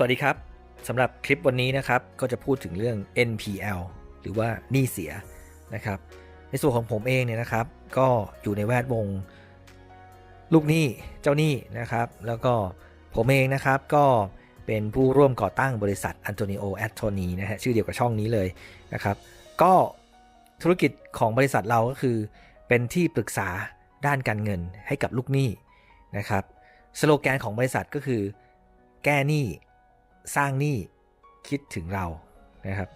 สวัสดีครับสำหรับคลิปวันนี้นะครับก็จะพูดถึงเรื่อง NPL หรือว่าหนี้เสียนะครับ ในส่วนของผมเองเนี่ยนะครับ ก็อยู่ในแวดวงลูกหนี้เจ้าหนี้นะครับ แล้วก็ผมเองนะครับก็เป็นผู้ร่วมก่อตั้งบริษัทอันโตนิโอแอตโทนีนะฮะชื่อเดียวกับช่องนี้เลยนะครับ ก็ธุรกิจของบริษัทเราก็คือ เป็นที่ปรึกษาด้านการเงินให้กับลูกหนี้นะครับสโลแกนของบริษัทก็คือ แก้หนี้ สร้างหนี้คิดถึงเรานะครับ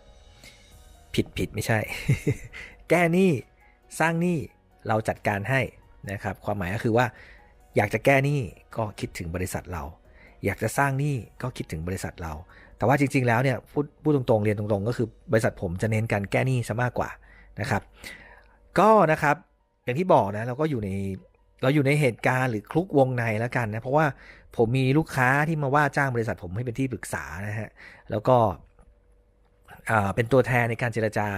ผิดผิดไม่ใช่ แก้หนี้สร้างหนี้เราจัดการให้นะครับ ความหมายก็คือว่า อยากจะแก้หนี้ก็คิดถึงบริษัทเรา อยากจะสร้างหนี้ก็คิดถึงบริษัทเรา แต่ว่าจริง ๆ แล้วเนี่ยพูดพูดตรงๆเรียนตรงๆ ก็คือบริษัทผมจะเน้นการแก้หนี้ซะมากกว่านะครับ ก็นะครับอย่างที่บอกนะเราก็อยู่ในเราอยู่ในเหตุการณ์หรือคลุกวงในแล้วกันนะเพราะว่า ผมมีลูกค้าที่มาว่าจ้างบริษัทผมให้เป็นที่ปรึกษานะฮะ แล้วก็เป็นตัวแทนในการเจรจา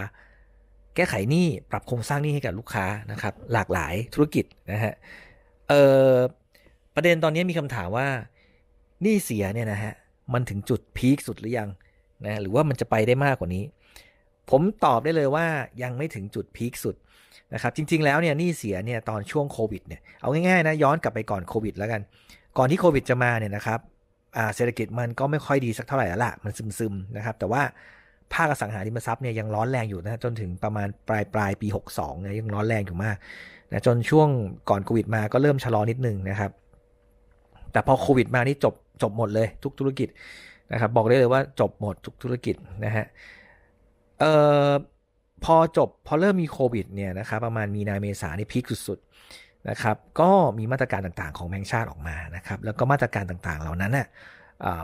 แก้ไขหนี้ปรับโครงสร้างหนี้ให้กับลูกค้านะครับ หลากหลายธุรกิจนะฮะประเด็นตอนนี้มีคำถามว่าหนี้เสียเนี่ยนะฮะมันถึงจุดพีคสุดหรือยังนะหรือว่ามันจะไปได้มากกว่านี้ ผมตอบได้เลยว่ายังไม่ถึงจุดพีคสุดนะครับจริง ๆ แล้วเนี่ยหนี้เสียเนี่ยตอนช่วงโควิดเนี่ยเอาง่ายๆนะย้อนกลับไปก่อนโควิดแล้วกัน ก่อนที่โควิดจะมาเนี่ยนะครับเศรษฐกิจมันก็ไม่ค่อยดีสักเท่าไหร่แล้วละมันซึมๆนะครับ แต่ว่าภาคอสังหาริมทรัพย์เนี่ยยังร้อนแรงอยู่นะจนถึงประมาณปลายปลายปี 62เนี่ยยังร้อนแรงอยู่มากนะจนช่วงก่อนโควิดมาก็เริ่มชะลอนิดนึงนะครับ แต่พอโควิดมานี่จบจบหมดเลยทุกธุรกิจนะครับ บอกได้เลยว่าจบหมดทุกธุรกิจนะฮะเอ่อพอจบพอเริ่มมีโควิดเนี่ยนะครับประมาณมีนาเมษานี่พีคสุดๆ นะครับก็มีมาตรการต่างๆของแบงก์ชาติออกมานะครับแล้วก็มาตรการต่างๆเหล่านั้นน่ะ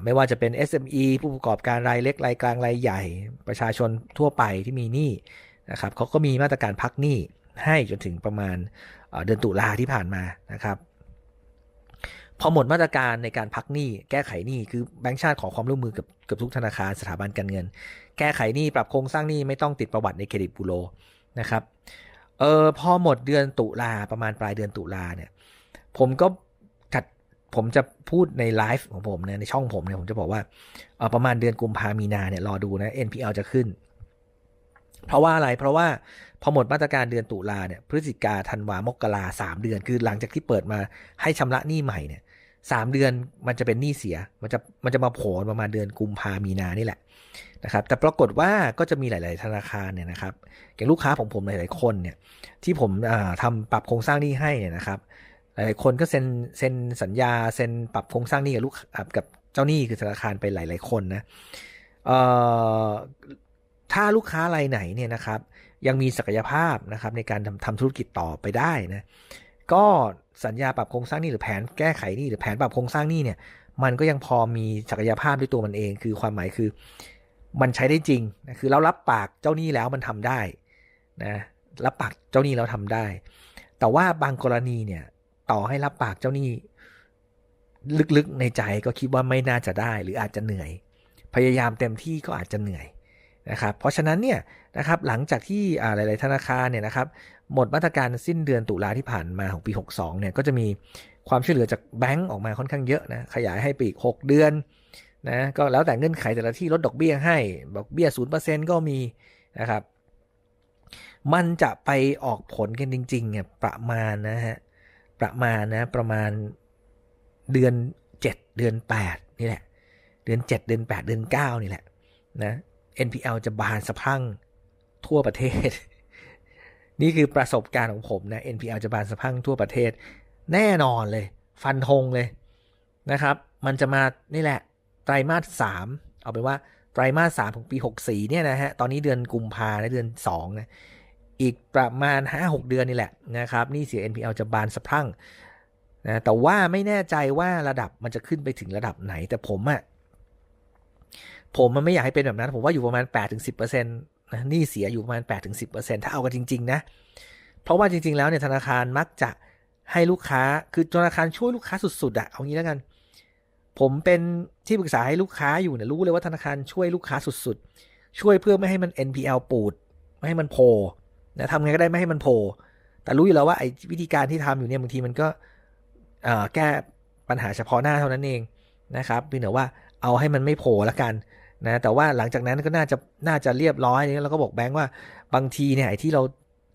ไม่ว่าจะเป็น SME ผู้ประกอบการรายเล็กรายกลางรายใหญ่ ประชาชนทั่วไปที่มีหนี้นะครับเขาก็มีมาตรการพักหนี้ให้จนถึงประมาณเดือนตุลาที่ผ่านมานะครับ พอหมดมาตรการในการพักหนี้ แก้ไขหนี้คือแบงก์ชาติขอความร่วมมือกับกับทุกธนาคารสถาบันการเงิน แก้ไขหนี้ปรับโครงสร้างหนี้ไม่ต้องติดประวัติในเครดิตบูโรนะครับ เออพอหมดเดือนตุลาประมาณปลายเดือนตุลาเนี่ย ผมก็จัดผมจะพูดในไลฟ์ของผมนะในช่องผมเนี่ยผมจะบอกว่าเออประมาณเดือนกุมภามีนาเนี่ยรอดูนะ NPL จะขึ้น เพราะว่าอะไรเพราะว่าพอหมดมาตรการเดือนตุลาเนี่ยพฤศจิกาธันวามกราสามเดือนคือหลังจากที่เปิดมาให้ชำระหนี้ใหม่เนี่ย สามเดือนมันจะเป็นหนี้เสีย มันจะมันจะมาโผล่ประมาณเดือนกุมภามีนานี่แหละนะครับ แต่ปรากฏว่าก็จะมีหลาย ๆ ธนาคารเนี่ยนะครับ อย่างลูกค้าของผมหลาย ๆ คนเนี่ย ที่ผมทำปรับโครงสร้างหนี้ให้เนี่ยนะครับ หลาย ๆ คนก็เซ็นเซ็นสัญญาเซ็นปรับโครงสร้างหนี้กับลูกกับเจ้าหนี้คือธนาคารไปหลาย ๆ คนนะถ้าลูกค้ารายไหนเนี่ยนะครับ ยังมีศักยภาพนะครับในการทำทำธุรกิจต่อไปได้นะ ก็สัญญาปรับโครงสร้างนี้หรือแผนแก้ไขนี้หรือแผนปรับโครงสร้างนี้เนี่ย มันก็ยังพอมีศักยภาพด้วยตัวมันเอง คือความหมายคือ มันใช้ได้จริงคือเรารับปากเจ้าหนี้แล้วมันทำได้นะรับปากเจ้าหนี้แล้วทำได้ แต่ว่าบางกรณีเนี่ย ต่อให้รับปากเจ้าหนี้ ลึกๆในใจก็คิดว่าไม่น่าจะได้ หรืออาจจะเหนื่อย พยายามเต็มที่ก็อาจจะเหนื่อยนะครับ เพราะฉะนั้นเนี่ยนะครับหลังจากที่หลาย ๆ ธนาคารเนี่ยนะครับ หมดมาตรการสิ้นเดือนตุลาที่ผ่านมาของปี 62 เนี่ยก็จะมีความช่วยเหลือจากแบงก์ออกมาค่อนข้างเยอะนะขยายให้ปีอีก6 เดือนนะก็แล้วแต่เงื่อนไขแต่ละที่ลดดอกเบี้ยให้ดอกเบี้ยศูนย์เปอร์เซ็นต์ก็มีนะครับมันจะไปออกผลกันจริงๆเนี่ยประมาณนะฮะประมาณนะประมาณเดือน 7 เดือน 8 นี่แหละ เดือน 7 เดือน 8 เดือน 9 นี่แหละนะ NPL จะบานสะพังทั่วประเทศ นี่คือประสบการณ์ของผมนะ NPL จะบานสะพังทั่วประเทศ แน่นอนเลย ฟันธงเลยนะครับ มันจะมานี่แหละ ไตรมาสสามเอาเป็นว่าไตรมาสสามของปีหกสี่เนี่ยนะฮะ ตอนนี้เดือนกุมภาเดือนสองนะอีกประมาณห้าหกเดือนนี่แหละนะครับนี่เสีย NPL จะบานสะพังนะแต่ว่าไม่แน่ใจว่าระดับมันจะขึ้นไปถึงระดับไหนแต่ผมอะผมมันไม่อยากให้เป็นแบบนั้น ผมว่าอยู่ประมาณ8-10% นะนี่เสียอยู่ประมาณ 8-10%ถ้าเอากันจริง ๆ นะ เพราะว่าจริง ๆ แล้วเนี่ยธนาคารมักจะให้ลูกค้า คือธนาคารช่วยลูกค้าสุดๆอะเอางี้แล้วกัน ผมเป็นที่ปรึกษาให้ลูกค้าอยู่เนี่ยรู้เลยว่าธนาคารช่วยลูกค้าสุดๆ ช่วยเพื่อไม่ให้มัน NPL ปูด ไม่ให้มันโผล่นะทำไงก็ได้ไม่ให้มันโผล่ แต่รู้อยู่แล้วว่าไอ้วิธีการที่ทำอยู่เนี่ยบางทีมันก็แก้ปัญหาเฉพาะหน้าเท่านั้นเองนะครับเพียงแต่ว่าเอาให้มันไม่โผล่ละกัน นะแต่ว่าหลังจากนั้นก็น่าจะน่าจะเรียบร้อยแล้วก็บอกแบงค์ว่าบางทีเนี่ยไอ้ที่เรา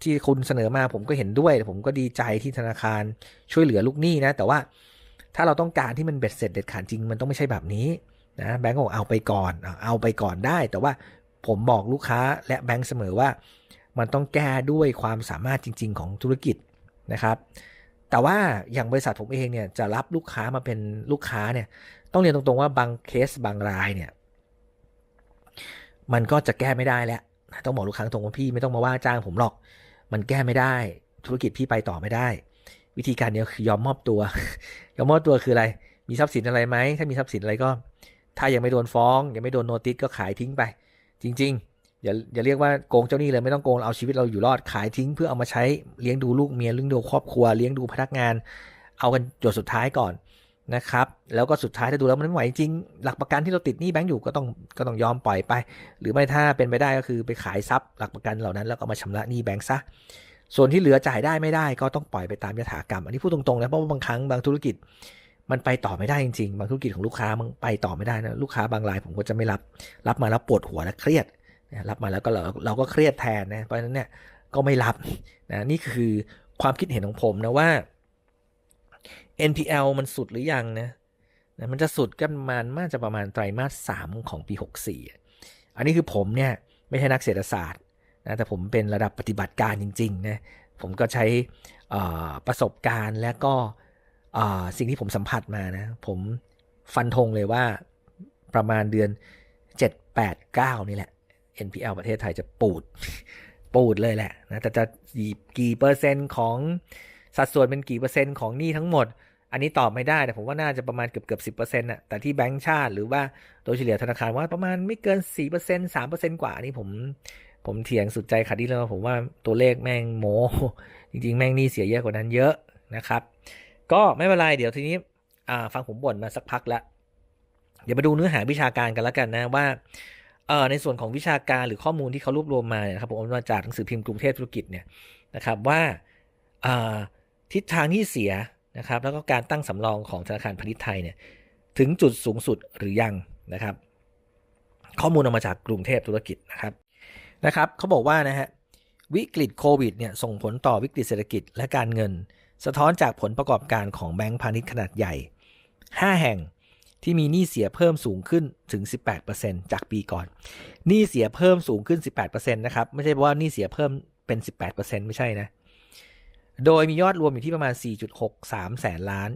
ที่คุณเสนอมาผมก็เห็นด้วย ผมก็ดีใจที่ธนาคารช่วยเหลือลูกหนี้นะ แต่ว่าถ้าเราต้องการที่มันเบ็ดเสร็จเด็ดขาดจริงมันต้องไม่ใช่แบบนี้นะแบงก์ก็บอกเอาไปก่อนเอาไปก่อนได้ แต่ว่าผมบอกลูกค้าและแบงก์เสมอว่า มันต้องแก้ด้วยความสามารถจริง ๆ ของธุรกิจนะครับ แต่ว่าอย่างบริษัทผมเองเนี่ยจะรับลูกค้ามาเป็นลูกค้าเนี่ยต้องเรียนตรงๆว่าบางเคสบางรายเนี่ย มันก็จะแก้ไม่ได้แล้วต้องบอกลูกค้าตรงว่าพี่ไม่ต้องมาว่าจ้างผมหรอก มันแก้ไม่ได้ ธุรกิจพี่ไปต่อไม่ได้ วิธีการเดียวคือยอมมอบตัว ยอมมอบตัวคืออะไร มีทรัพย์สินอะไรไหมถ้ามีทรัพย์สินอะไรก็ ถ้ายังไม่โดนฟ้อง ยังไม่โดนโนติสก็ขายทิ้งไป จริง ๆ อย่าอย่าเรียกว่าโกงเจ้าหนี้เลยไม่ต้องโกงเอาชีวิตเราอยู่รอดขายทิ้ง เพื่อเอามาใช้เลี้ยงดูลูกเมียเลี้ยงดูครอบครัวเลี้ยงดูพนักงาน เอากันจดสุดท้ายก่อน นะครับ แล้วก็สุดท้ายถ้าดูแล้วมันไม่ไหวจริง หลักประกันที่เราติดหนี้แบงก์อยู่ก็ต้องก็ต้องยอมปล่อยไป หรือไม่ถ้าเป็นไปได้ก็คือไปขายทรัพย์หลักประกันเหล่านั้นแล้วก็มาชำระหนี้แบงก์ซะ ส่วนที่เหลือจ่ายได้ไม่ได้ก็ต้องปล่อยไปตามยถากรรม อันนี้พูดตรงๆนะเพราะว่าบางครั้งบางธุรกิจมันไปต่อไม่ได้จริงๆ บางธุรกิจของลูกค้ามันไปต่อไม่ได้นะลูกค้าบางรายผมก็จะไม่รับ รับมาแล้วปวดหัวและเครียดรับมาแล้วก็เราเราก็เครียดแทนนะเพราะฉะนั้นเนี่ยก็ไม่รับนะนี่คือความคิดเห็นของผมนะว่า NPL มันสุดหรือยังนะนะมันจะสุดกันประมาณน่าจะประมาณไตรมาสสามของปี 64 อันนี้คือผมเนี่ยไม่ใช่นักเศรษฐศาสตร์นะแต่ผมเป็นระดับปฏิบัติการจริงๆนะผมก็ใช้ประสบการณ์และก็สิ่งที่ผมสัมผัสมานะ ผมฟันธงเลยว่าประมาณเดือน 7 8 9 นี่แหละ NPL ประเทศไทยจะปูด ปูดเลยแหละนะแต่จะกี่เปอร์เซ็นต์ของ สัดส่วนเป็นกี่เปอร์เซ็นต์ของหนี้ทั้งหมด อันนี้ตอบไม่ได้แต่ผมว่าน่าจะประมาณเกือบเกือบสิบเปอร์เซ็นต์ะแต่ที่แบงก์ชาติหรือว่าโดยเฉลี่ยธนาคารว่าประมาณไม่เกินสี่เปอร์เซ็นต์สามเปอร์เซ็นต์กว่านี่ผม ผมเถียงสุดใจขัดที่แล้วผมว่าตัวเลขแม่งโมจริงๆ แม่งหนี่เสียเยอะกว่านั้นเยอะนะครับ ก็ไม่เป็นไรเดี๋ยวทีนี้ฟังผมบ่นมาสักพักแล้วเดี๋ยวมาดูเนื้อหาวิชาการกันแล้วกันนะว่าเออในส่วนของวิชาการหรือข้อมูลที่เขารวบรวมมาเนี่ยครับผมเอามาจากหนังสือพิมพ์กรุงเทพธุรกิจเนี่ยนะครับว่า ทิศทางที่เสียนะครับ แล้วก็การตั้งสำรองของธนาคารพาณิชย์ไทยเนี่ยถึงจุดสูงสุดหรือยังนะครับ ข้อมูลเอามาจากกรุงเทพธุรกิจนะครับนะครับเขาบอกว่านะฮะวิกฤตโควิดเนี่ยส่งผลต่อวิกฤตเศรษฐกิจและการเงิน สะท้อนจากผลประกอบการของแบงก์พาณิชย์ขนาดใหญ่ 5 แห่งที่มีหนี้เสียเพิ่มสูงขึ้นถึง 18%จากปีก่อนหนี้เสียเพิ่มสูงขึ้น 18%นะครับไม่ใช่ว่าหนี้เสียเพิ่มเป็น 18%ไม่ใช่นะ โดยมียอดรวมอยู่ที่ประมาณ 4.63 แสนล้าน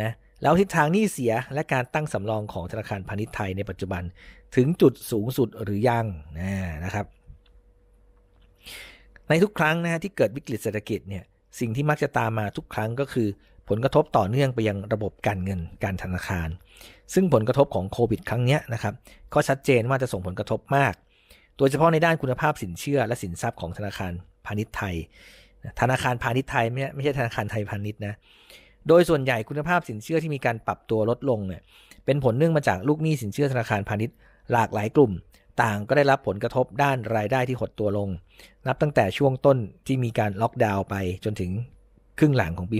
นะแล้วทิศทางหนี้เสียและการตั้งสำรองของธนาคารพาณิชย์ไทยในปัจจุบันถึงจุดสูงสุดหรือยังนะครับ ในทุกครั้งนะฮะที่เกิดวิกฤตเศรษฐกิจเนี่ยสิ่งที่มักจะตามมาทุกครั้งก็คือ ผลกระทบต่อเนื่องไปยังระบบการเงินการธนาคาร ซึ่งผลกระทบของโควิดครั้งนี้นะครับก็ชัดเจนว่าจะส่งผลกระทบมาก โดยเฉพาะในด้านคุณภาพสินเชื่อและสินทรัพย์ของธนาคารพาณิชย์ไทย ธนาคารพาณิชย์ไทยไม่ไม่ใช่ธนาคารไทยพาณิชย์นะโดยส่วนใหญ่คุณภาพสินเชื่อที่มีการปรับตัวลดลงเนี่ยเป็นผลเนื่องมาจากลูกหนี้สินเชื่อธนาคารพาณิชย์หลากหลายกลุ่ม ต่างก็ได้รับผลกระทบด้านรายได้ที่หดตัวลง นับตั้งแต่ช่วงต้นที่มีการล็อกดาวน์ไปจนถึงครึ่งหลังของปี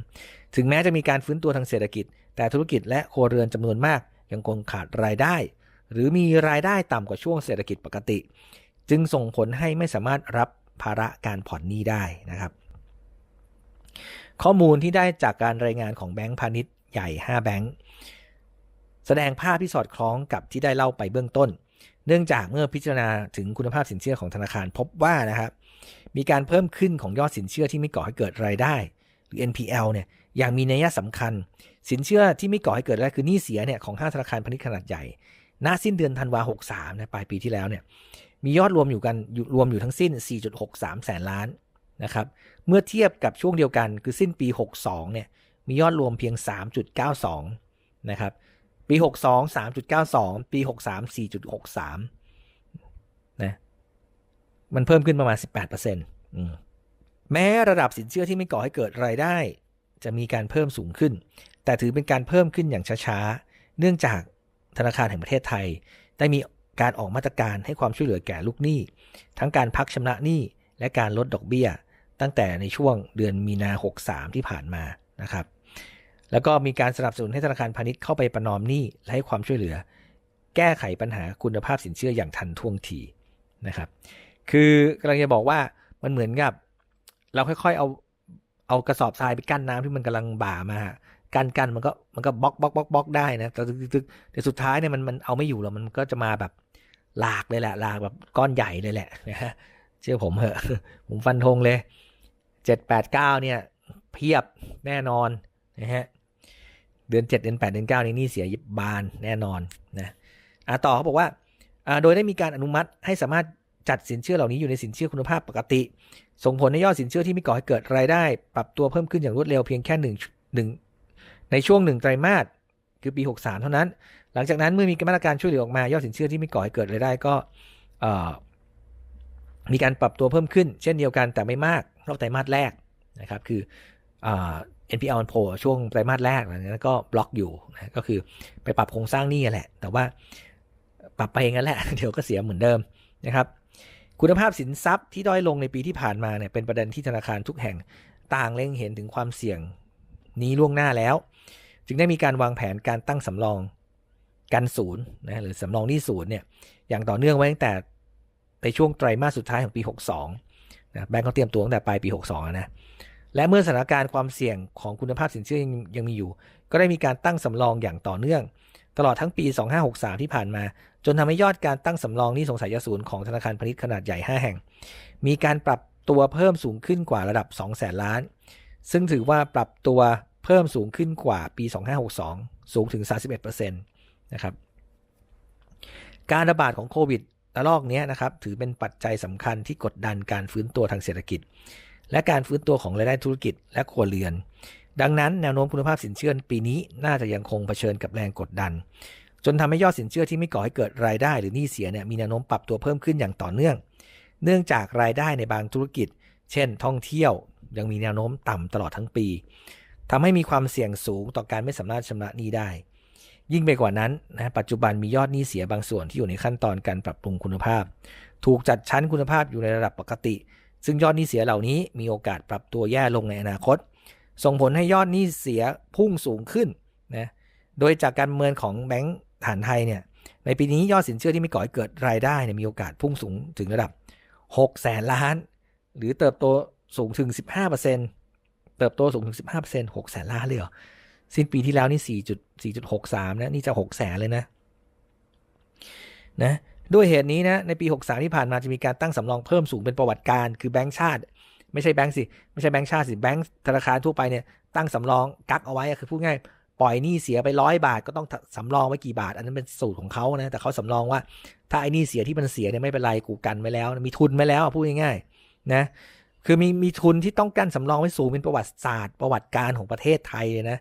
63 ถึงแม้จะมีการฟื้นตัวทางเศรษฐกิจ แต่ธุรกิจและครัวเรือนจำนวนมาก ยังคงขาดรายได้ หรือมีรายได้ต่ำกว่าช่วงเศรษฐกิจปกติ จึงส่งผลให้ไม่สามารถรับ ภาระการผ่อนหนี้ได้นะครับ ข้อมูลที่ได้จากการรายงานของแบงก์พาณิชย์ใหญ่ 5 แบงก์แสดงภาพที่สอดคล้องกับที่ได้เล่าไปเบื้องต้น เนื่องจากเมื่อพิจารณาถึงคุณภาพสินเชื่อของธนาคารพบว่านะครับมีการเพิ่มขึ้นของยอดสินเชื่อที่ไม่ก่อให้เกิดรายได้ หรือ NPL เนี่ยอย่างมีนัยสำคัญ สินเชื่อที่ไม่ก่อให้เกิดรายได้คือหนี้เสียเนี่ยของห้าธนาคารพาณิชย์ขนาดใหญ่ณสิ้นเดือนธันวา63นะปลายปีที่แล้วเนี่ย มียอดรวมอยู่กันรวมอยู่ทั้งสิ้น 4.63 แสนล้านนะครับ เมื่อเทียบกับช่วงเดียวกันคือสิ้นปี 62 เนี่ย มียอดรวมเพียง 3.92 นะครับ ปี 62 3.92 ปี 63 4.63 นะ มันเพิ่มขึ้นประมาณ 18%แม้ระดับสินเชื่อที่ไม่ก่อให้เกิดรายได้ จะมีการเพิ่มสูงขึ้น แต่ถือเป็นการเพิ่มขึ้นอย่างช้าๆ เนื่องจากธนาคารแห่งประเทศไทย ได้มี การออกมาตรการให้ความช่วยเหลือแก่ลูกหนี้ ทั้งการพักชำระหนี้และการลดดอกเบี้ย ตั้งแต่ในช่วงเดือนมีนา 63 ที่ผ่านมานะครับ แล้วก็มีการสนับสนุนให้ธนาคารพาณิชย์เข้าไปประนอมหนี้และให้ความช่วยเหลือ แก้ไขปัญหาคุณภาพสินเชื่ออย่างทันท่วงทีนะครับ คือกำลังจะบอกว่ามันเหมือนกับ เราค่อยๆเอาเอากระสอบทรายไปกั้นน้ำที่มันกำลังบ่ามากันกันมันก็มันก็บล็อกบล็อกบล็อกบล็อกได้นะแต่แต่สุดท้ายเนี่ยมันมันเอาไม่อยู่หรอกมันก็จะมาแบบ หลากเลยแหละหลากแบบก้อนใหญ่เลยแหละนะฮะเชื่อผมเหอะ ผมฟันธงเลยเจ็ดแปดเก้าเนี่ย เพียบแน่นอนนะฮะเดือนเจ็ดเดือนแปดเดือนเก้านี้นี่เสียบานแน่นอนนะอ่าต่อเขาบอกว่าอ่าโดยได้มีการอนุมัติให้สามารถจัดสินเชื่อเหล่านี้อยู่ในสินเชื่อคุณภาพปกติ ส่งผลให้ยอดสินเชื่อที่ไม่ก่อให้เกิดรายได้ ปรับตัวเพิ่มขึ้นอย่างรวดเร็วเพียงแค่หนึ่งหนึ่งในช่วงหนึ่งไตรมาสคือปี 63 เท่านั้น หลังจากนั้นเมื่อมีมาตรการช่วยเหลือออกมายอดสินเชื่อที่ไม่ก่อให้เกิดรายได้ก็มีการปรับตัวเพิ่มขึ้น เช่นเดียวกันแต่ไม่มากรอบไตรมาสแรกนะครับคือ NPL มันโผล่ช่วงไตรมาสแรกแล้วก็บล็อกอยู่นะก็คือไปปรับโครงสร้างหนี้แหละ แต่ว่าปรับไปเองนั่นแหละ เดี๋ยวก็เสียเหมือนเดิมนะครับ คุณภาพสินทรัพย์ที่ด้อยลงในปีที่ผ่านมาเนี่ยเป็นประเด็นที่ธนาคารทุกแห่งต่างเล็งเห็นถึงความเสี่ยงนี้ล่วงหน้าแล้ว จึงได้มีการวางแผนการตั้งสำรอง กันศูนย์นะหรือสำรองหนี้ศูนย์เนี่ยอย่างต่อเนื่องไว้ตั้งแต่ในช่วงไตรมาสสุดท้ายของปี 62นะแบงก์เขาเตรียมตัวตั้งแต่ปลายปี 62นะและเมื่อสถานการณ์ความเสี่ยงของคุณภาพสินเชื่อยังยังมีอยู่ ก็ได้มีการตั้งสำรองอย่างต่อเนื่อง ตลอดทั้งปี 2563 ที่ผ่านมา จนทำให้ยอดการตั้งสำรองหนี้สงสัยยศูนย์ของธนาคารพาณิชย์ขนาดใหญ่ 5 แห่ง มีการปรับตัวเพิ่มสูงขึ้นกว่าระดับ2แสนล้าน ซึ่งถือว่าปรับตัวเพิ่มสูงขึ้นกว่าปี 2562 สูงถึง 31% นะครับการระบาดของโควิดระลอกนี้นะครับถือเป็นปัจจัยสำคัญที่กดดันการฟื้นตัวทางเศรษฐกิจ และการฟื้นตัวของรายได้ธุรกิจและครัวเรือน ดังนั้นแนวโน้มคุณภาพสินเชื่อปีนี้น่าจะยังคงเผชิญกับแรงกดดัน จนทำให้ยอดสินเชื่อที่ไม่ก่อให้เกิดรายได้หรือหนี้เสียเนี่ยมีแนวโน้มปรับตัวเพิ่มขึ้นอย่างต่อเนื่อง เนื่องจากรายได้ในบางธุรกิจ เช่น ท่องเที่ยวยังมีแนวโน้มต่ำตลอดทั้งปีทำให้มีความเสี่ยงสูงต่อการไม่สามารถชำระหนี้ได้ ยิ่งไปกว่านั้นนะปัจจุบันมียอดหนี้เสียบางส่วนที่อยู่ในขั้นตอนการปรับปรุงคุณภาพ ถูกจัดชั้นคุณภาพอยู่ในระดับปกติ ซึ่งยอดหนี้เสียเหล่านี้มีโอกาสปรับตัวแย่ลงในอนาคต ส่งผลให้ยอดหนี้เสียพุ่งสูงขึ้นนะโดยจากการเมินของแบงก์ฐานไทยเนี่ยในปีนี้ยอดสินเชื่อที่ไม่ก่อให้เกิดรายได้เนี่ยมีโอกาสพุ่งสูงถึงระดับ6แสนล้าน หรือเติบโตสูงถึง 15%เติบโตสูงถึง 15% 6แสนล้านเลยเหรอ สิ้นปีที่แล้วนี่4.4.63นะ นี่จะ6แสนเลยนะนะด้วยเหตุนี้นะในปี 63 ที่ผ่านมาจะมีการตั้งสำรองเพิ่มสูงเป็นประวัติการ คือแบงก์ชาติ ไม่ใช่แบงก์สิ ไม่ใช่แบงก์ชาติสิแบงก์ธนาคารทั่วไปเนี่ยตั้งสำรองกักเอาไว้คือพูดง่ายปล่อยหนี้เสียไปร้อยบาทก็ต้องสำรองไว้กี่บาท อันนั้นเป็นสูตรของเขานะแต่เขาสำรองว่าถ้าไอ้นี่เสียที่มันเสียเนี่ยไม่เป็นไรกูกันไว้แล้ว มีทุนไว้แล้วพูดง่ายๆนะคือมีมีทุนที่ต้องกั้นสำรองไว้สูงเป็นประวัติศาสตร์ ประวัติการของประเทศไทยเลยนะ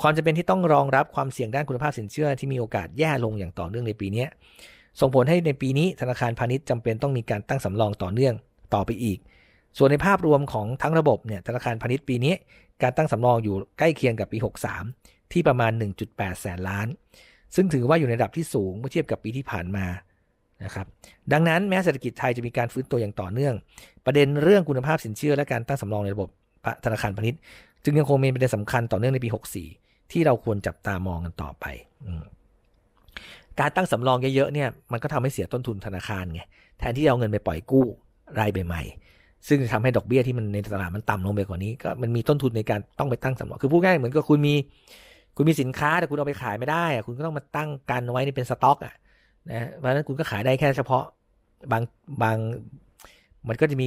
ความจะเป็นที่ต้องรองรับความเสี่ยงด้านคุณภาพสินเชื่อที่มีโอกาสแย่ลงอย่างต่อเนื่องในปีนี้ ส่งผลให้ในปีนี้ธนาคารพาณิชย์จำเป็นต้องมีการตั้งสำรองต่อเนื่องต่อไปอีก ส่วนในภาพรวมของทั้งระบบเนี่ยธนาคารพาณิชย์ปีนี้ การตั้งสำรองอยู่ใกล้เคียงกับปี 63 ที่ประมาณ 1.8 แสนล้าน ซึ่งถือว่าอยู่ในระดับที่สูงเมื่อเทียบกับปีที่ผ่านมานะครับดังนั้นแม้เศรษฐกิจไทยจะมีการฟื้นตัวอย่างต่อเนื่อง ประเด็นเรื่องคุณภาพสินเชื่อและการตั้งสำรองในระบบธนาคารพาณิชย์ จึงยังคงเป็นประเด็นสำคัญต่อเนื่องในปี 64 ที่เราควรจับตามองกันต่อไปการตั้งสำรองเยอะๆเนี่ยมันก็ทำให้เสียต้นทุนธนาคารไงแทนที่เอาเงินไปปล่อยกู้รายใหม่ๆซึ่งทำให้ดอกเบี้ยที่มันในตลาดมันต่ำลงไปกว่านี้ ก็มันมีต้นทุนในการต้องไปตั้งสำรองคือพูดง่ายเหมือนกับคุณมีคุณมีสินค้าแต่คุณเอาไปขายไม่ได้คุณก็ต้องมาตั้งกันไว้ในเป็นสต็อกอะนะเพราะนั้นคุณก็ขายได้แค่เฉพาะบางบาง มันก็จะมี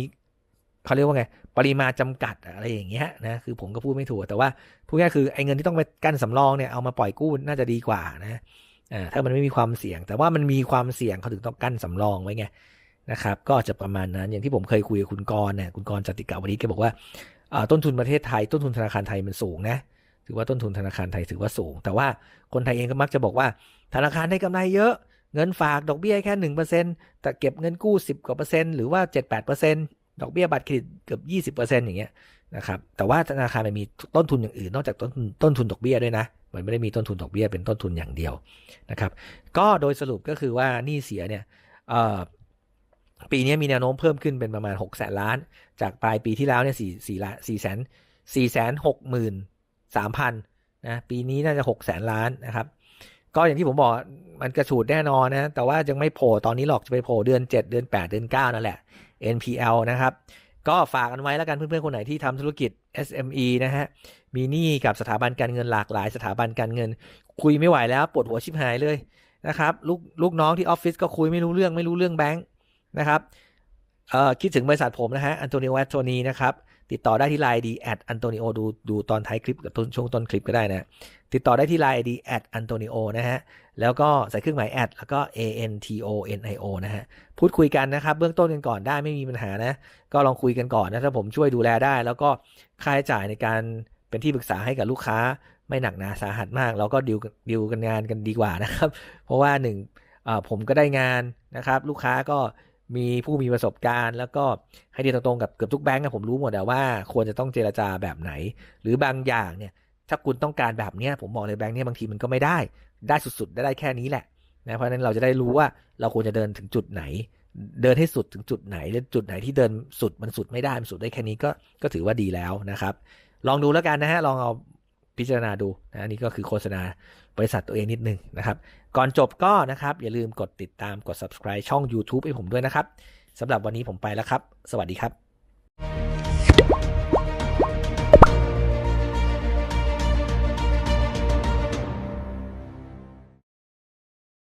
เขาเรียกว่าไง ปริมาณจำกัดอะไรอย่างเงี้ยนะคือผมก็พูดไม่ถูกแต่ว่าพูดง่ายคือไอ้เงินที่ต้องไปกั้นสำรองเนี่ยเอามาปล่อยกู้น่าจะดีกว่านะอ่าถ้ามันไม่มีความเสี่ยง แต่ว่ามันมีความเสี่ยงเขาถึงต้องกั้นสำรองไว้ไงนะครับ ก็จะประมาณนั้นอย่างที่ผมเคยคุยกับคุณกรเนี่ยคุณกรจติกาวันนี้แกบอกว่าต้นทุนประเทศไทย ต้นทุนธนาคารไทยมันสูงนะถือว่าต้นทุนธนาคารไทยถือว่าสูง แต่ว่าคนไทยเองก็มักจะบอกว่า ธนาคารได้กำไรเยอะเงินฝากดอกเบี้ยแค่หนึ่งเปอร์เซ็นแต่เก็บเงินกู้สิบกว่าเปอร์เซ็นต์หรือว่าเจ็ดแปดเปอร์เซ็นต์ ดอกเบี้ยบัตรเครดิตเกือบยี่สิบเปอร์เซ็นต์อย่างเงี้ยนะครับแต่ว่าธนาคารมันมีต้นทุนอย่างอื่นนอกจากต้นต้นทุนดอกเบี้ยด้วยนะมันไม่ได้มีต้นทุนดอกเบี้ยเป็นต้นทุนอย่างเดียวนะครับก็โดยสรุปก็คือว่านี่เสียเนี่ยปีนี้มีแนวโน้มเพิ่มขึ้นเป็นประมาณ6แสนล้าน จากปลายปีที่แล้วเนี่ยสี่สี่ล้านสี่แสนสี่แสนหกหมื่นสามพันนะปีนี้น่าจะ6 0แสนล้านนะครับ ก็อย่างที่ผมบอกมันกระฉูดแน่นอนนะ แต่ว่ายังไม่โผล่ตอนนี้หรอกจะไปโผล่เดือน 7 เดือน 8 เดือน 9 นั่นแหละ NPL นะครับ ก็ฝากกันไว้แล้วกันเพื่อนๆ คนไหนที่ทำธุรกิจ SME นะฮะ มีหนี้กับสถาบันการเงินหลากหลายสถาบันการเงิน คุยไม่ไหวแล้วปวดหัวชิบหายเลยนะครับลูกลูกน้องที่ออฟฟิศก็คุยไม่รู้เรื่องไม่รู้เรื่องแบงค์นะครับเอ่อคิดถึงบริษัทผมนะฮะอันโตนิโอแอตโทนีนะครับ ติดต่อได้ที่ไลน์ดีแอดอันโตนิโอดูดูตอนท้ายคลิปกับต้นช่วงต้นคลิปก็ได้นะติดต่อได้ที่ไลน์ดีแอดอันโตนิโอนะฮะแล้วก็ใส่เครื่องหมายแอดแล้วก็ A N T O N I O นะฮะพูดคุยกันนะครับ เบื้องต้นกันก่อนได้ไม่มีปัญหานะ ก็ลองคุยกันก่อนนะถ้าผมช่วยดูแลได้ แล้วก็ค่าใช้จ่ายในการเป็นที่ปรึกษาให้กับลูกค้าไม่หนักหนาสาหัสมากเราก็ดิวดิวกันงานกันดีกว่านะครับ เพราะว่าหนึ่งผมก็ได้งานนะครับ ลูกค้าก็ มีผู้มีประสบการณ์ แล้วก็ให้ดีตรงๆกับเกือบทุกแบงก์อะผมรู้หมดแล้วว่าควรจะต้องเจรจาแบบไหน หรือบางอย่างเนี่ยถ้าคุณต้องการแบบเนี้ยผมบอกเลยแบงค์เนี่ยบางทีมันก็ไม่ได้ ได้สุดๆ ได้ได้แค่นี้แหละนะเพราะฉะนั้นเราจะได้รู้ว่าเราควรจะเดินถึงจุดไหน เดินให้สุดถึงจุดไหนและจุดไหนที่เดินสุดมันสุดไม่ได้มันสุดได้แค่นี้ก็ก็ถือว่าดีแล้วนะครับ ลองดูแล้วกันนะฮะลองเอา พิจารณาดูนะอันนี่ก็คือโฆษณาบริษัทตัวเองนิดนึงนะครับ ก่อนจบก็นะครับ อย่าลืมกดติดตามกด subscribe ช่อง YouTube ให้ผมด้วยนะครับสำหรับวันนี้ผมไปแล้วครับ สวัสดีครับ